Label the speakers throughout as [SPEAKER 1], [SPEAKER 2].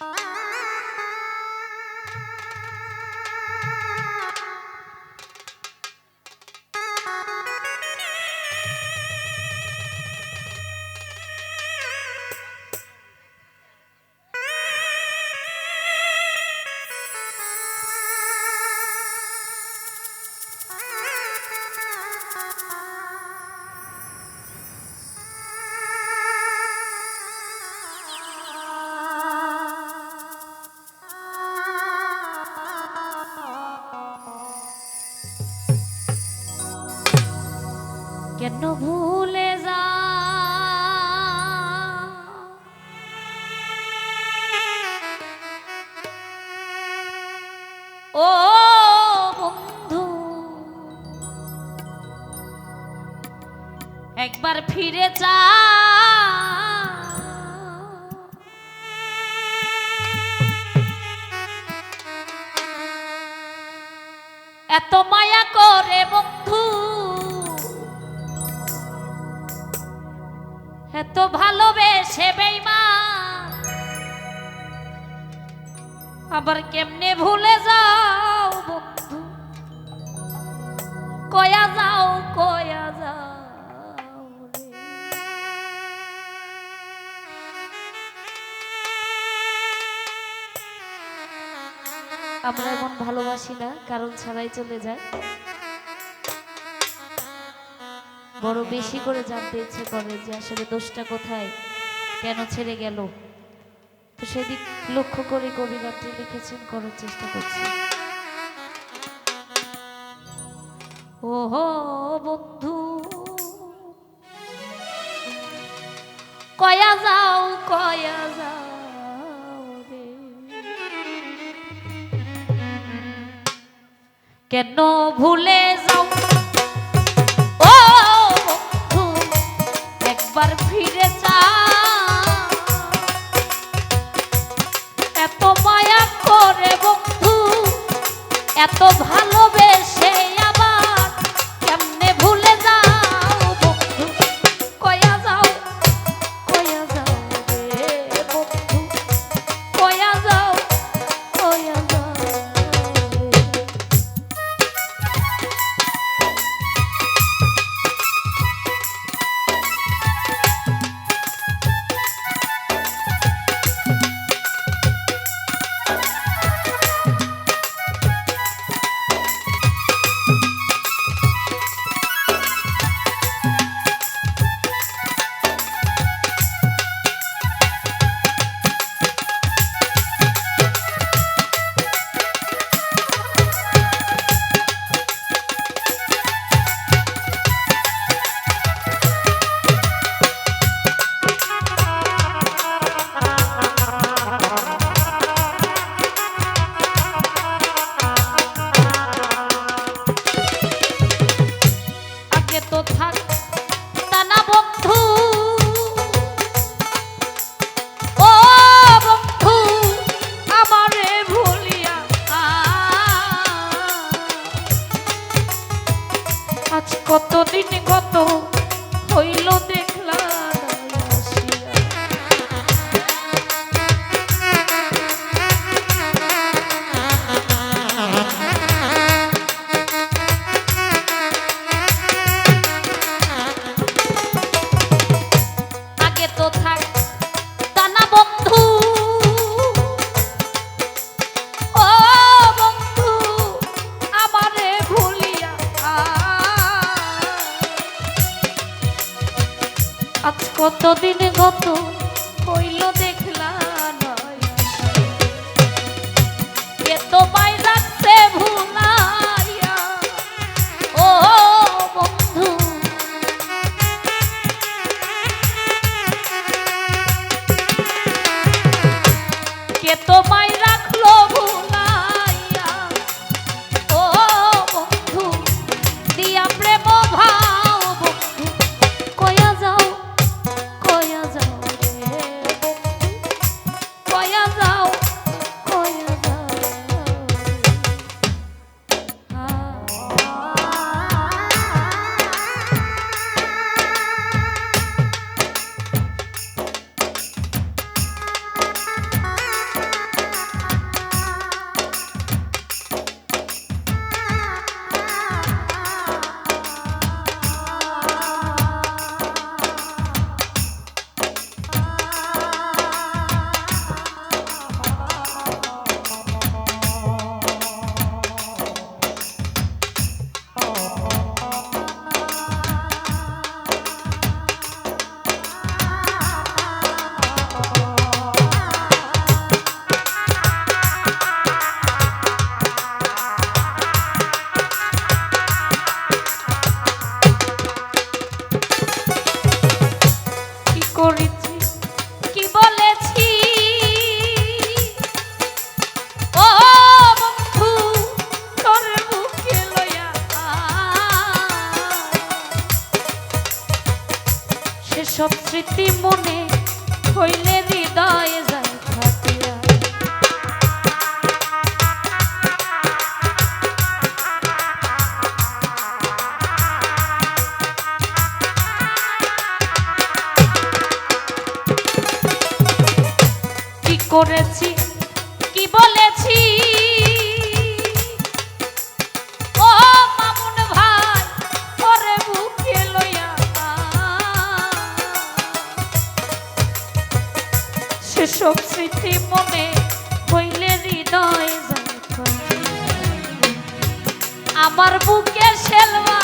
[SPEAKER 1] Bye. কেন ভুলে যা। ও বন্ধু একবার ফিরে যা। এত মায়া এত ভালোবেসে বেইমা আবার কেমনে ভুলে যাও বন্ধু? কয়া যাও কয়া যাও আমরা এমন ভালোবাসি না, কারণ ছাড়াই চলে যায়। বড় বেশি করে জানতে ইচ্ছে করে যে আসলে দোষটা কোথায়, কেন ছেড়ে গেল। তো সেদিক লক্ষ্য করে কবি রাত্রি লিখেছেন, করার চেষ্টা করছি। ও হো বন্ধু, কয়া যাও কয়া যাও কেন ভুলে ফিরে এত মায়া এত ভালোবেসে তো থাক সব স্মৃতি মনে হইলে হৃদয়ে যায় থাকিয়া কি করেছি? কি বলেছি? সব স্মৃতি মনে হইলে হৃদয় যায় আমার বুকে সেলবা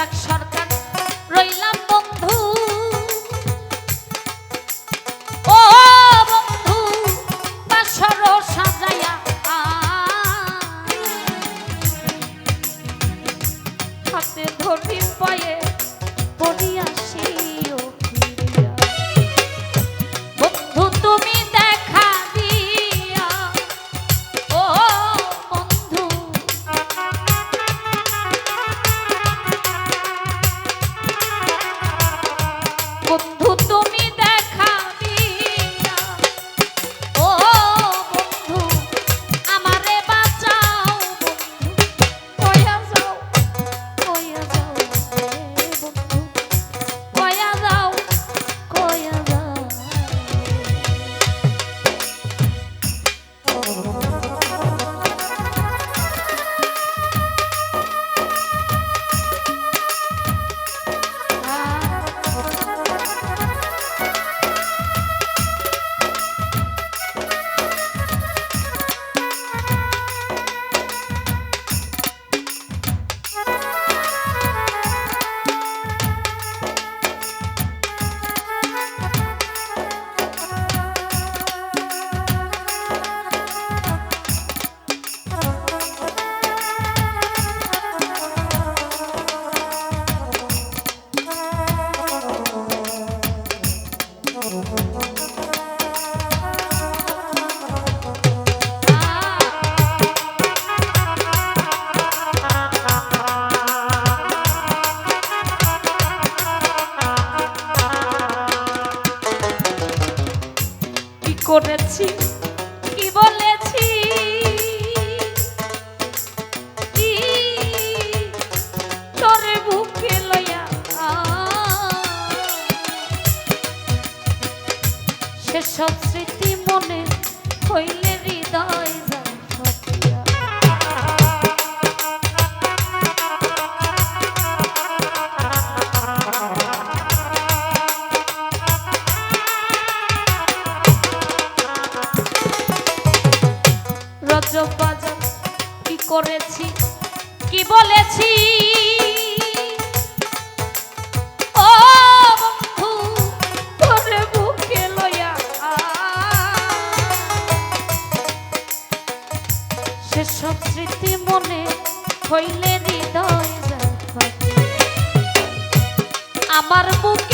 [SPEAKER 1] যাক সরকার লজ্জবাজার কি করেছি? কি বলেছি? সেসব স্মৃতি মনে হইলে হৃদয় আমার মুখ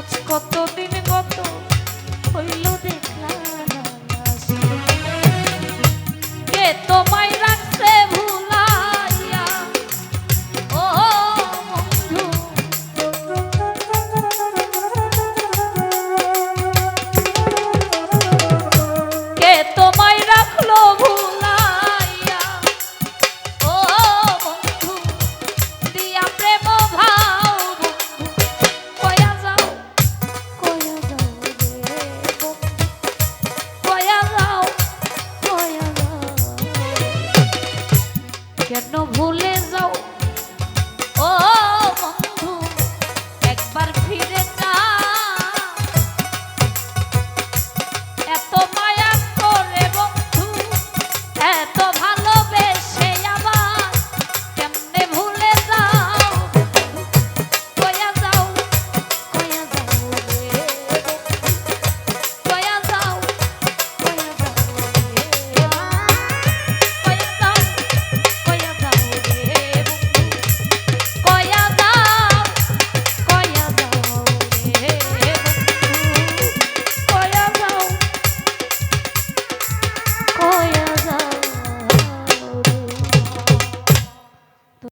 [SPEAKER 1] আজ কতদিন